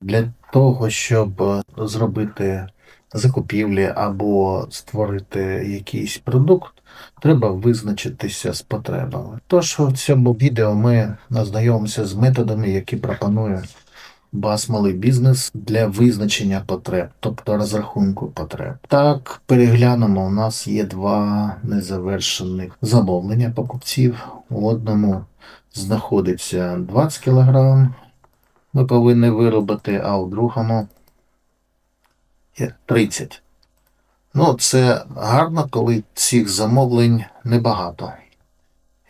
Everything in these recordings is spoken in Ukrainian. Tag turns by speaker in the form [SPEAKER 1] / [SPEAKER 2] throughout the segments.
[SPEAKER 1] Для того, щоб е, зробити закупівлі або створити якийсь продукт, треба визначитися з потребами. Тож в цьому відео ми ознайомимося з методами, які пропонує Бас малий бізнес для визначення потреб, тобто розрахунку потреб. Так, переглянемо, у нас є два незавершених замовлення покупців. У одному знаходиться 20 кг, ми повинні виробити, а у другому є 30. Ну, це гарно, коли цих замовлень небагато.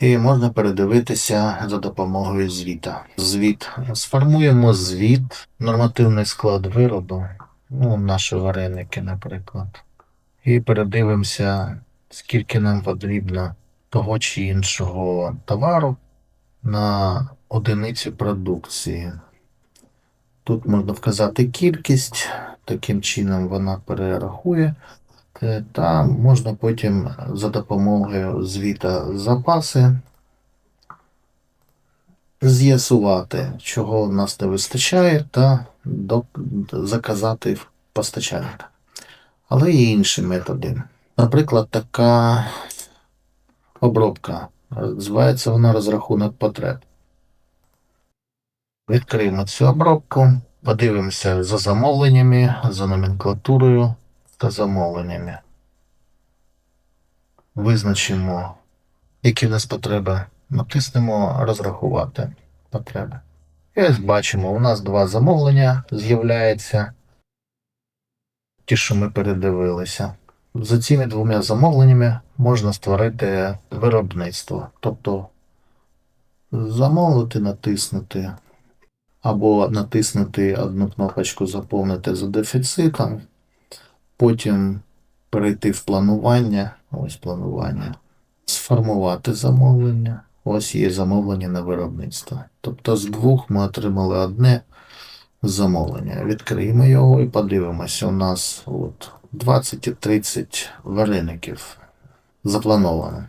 [SPEAKER 1] І можна передивитися за допомогою звіта. Звіт. Сформуємо звіт, нормативний склад виробу, ну, наші вареники, наприклад. І передивимося, скільки нам потрібно того чи іншого товару на одиницю продукції. Тут можна вказати кількість, таким чином вона перерахує, е, та можна потім за допомогою звіта запаси з'ясувати, чого в нас не вистачає, та заказати постачальника. Але є інші методи. Наприклад, така обробка. Називається вона розрахунок потреб. Відкриємо цю обробку, подивимося за замовленнями, за номенклатурою та замовленнями. Визначимо, які в нас потреби. Натиснемо розрахувати потреби. І ось бачимо, у нас два замовлення з'являється. Ті, що ми передивилися. За цими двома замовленнями можна створити виробництво. Тобто замовити, натиснути або натиснути одну кнопочку Заповнити за дефіцитом, потім перейти в планування, ось планування, сформувати замовлення. Ось є замовлення на виробництво. Тобто з двох ми отримали одне замовлення. Відкриємо його і подивимося. У нас от 20 і 30 вареників заплановано.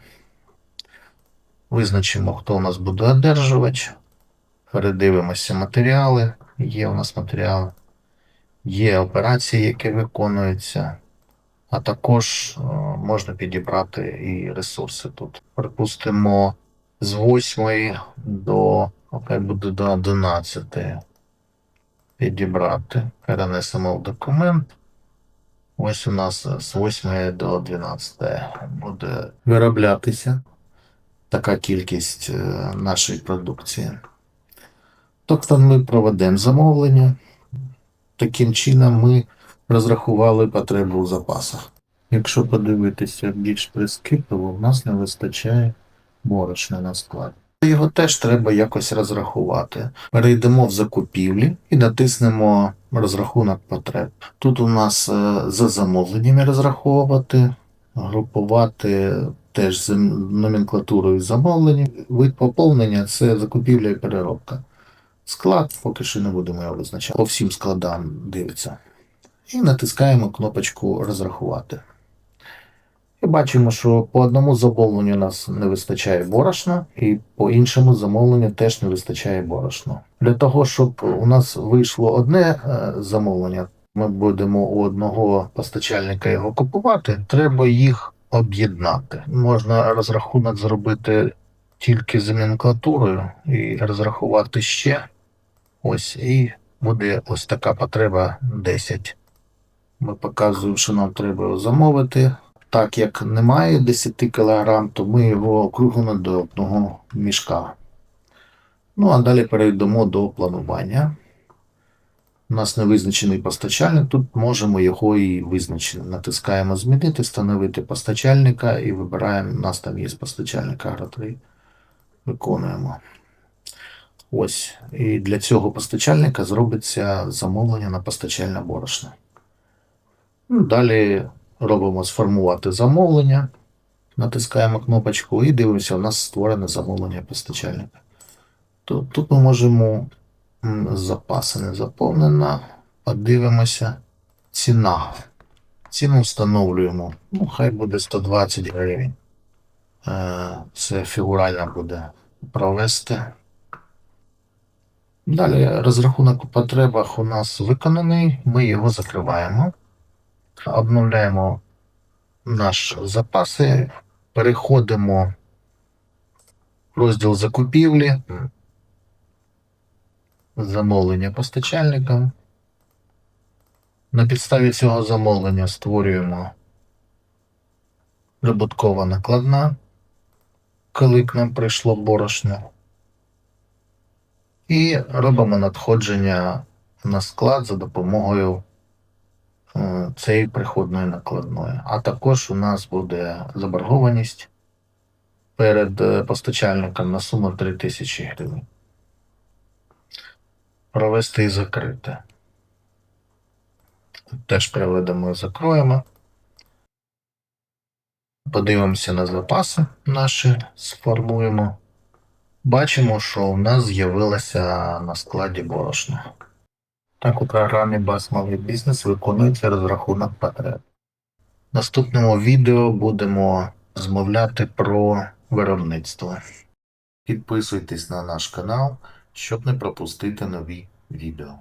[SPEAKER 1] Визначимо, хто у нас буде одержувач. Передивимося матеріали. Є у нас матеріали. Є операції, які виконуються. А також е, можна підібрати і ресурси тут. Припустимо, з 8 до, хай буде до 11 підібрати. Перенесемо в документ. Ось у нас з 8 до 12 буде вироблятися така кількість е, нашої продукції. Тобто ми проведемо замовлення. Таким чином ми розрахували потребу у запасах. Якщо подивитися більш прискіпливо, в нас не вистачає борошна на склад. Його теж треба якось розрахувати. Перейдемо в закупівлі і натиснемо розрахунок потреб. Тут у нас е, за замовленнями розраховувати, групувати теж з номенклатурою замовлень. Вид поповнення це закупівля і переробка. Склад, поки що не будемо його визначати. По всім складам дивиться. І натискаємо кнопочку розрахувати. І бачимо, що по одному замовленню у нас не вистачає борошна, і по іншому замовленню теж не вистачає борошна. Для того, щоб у нас вийшло одне е, замовлення, ми будемо у одного постачальника його купувати, треба їх об'єднати. Можна розрахунок зробити тільки з номенклатурою і розрахувати ще. Ось, і буде ось така потреба 10. Ми показуємо, що нам треба замовити. Так як немає 10 кг, то ми його округлимо до одного мішка. Ну, а далі перейдемо до планування. У нас не визначений постачальник, тут можемо його і визначити. Натискаємо Змінити, встановити постачальника і вибираємо, у нас там є постачальник Агро3. Виконуємо. Ось. І для цього постачальника зробиться замовлення на постачальне борошно. Ну, Далі робимо сформувати замовлення, натискаємо кнопочку і дивимося, у нас створене замовлення постачальника. То, тут ми можемо запаси не заповнено. Подивимося. Ціна. Ціну встановлюємо. Ну, хай буде 120 гривень. Е, Це фігурально буде провести. Далі розрахунок у потребах у нас виконаний, ми його закриваємо, обновляємо наш запаси, переходимо в розділ закупівлі, замовлення постачальникам. На підставі цього замовлення створюємо прибуткова накладна, коли к нам прийшло борошно. І робимо надходження на склад за допомогою е, цієї приходної накладної. А також у нас буде заборгованість перед е, постачальником на суму 3000 гривень. Провести і закрити. Теж приведемо і закроємо. Подивимося на запаси наші, сформуємо. Бачимо, що у нас з'явилося на складі борошно. Так у програмі Бас Малий Бізнес виконується розрахунок потреб. В наступному відео будемо розмовляти про виробництво. Підписуйтесь на наш канал, щоб не пропустити нові відео.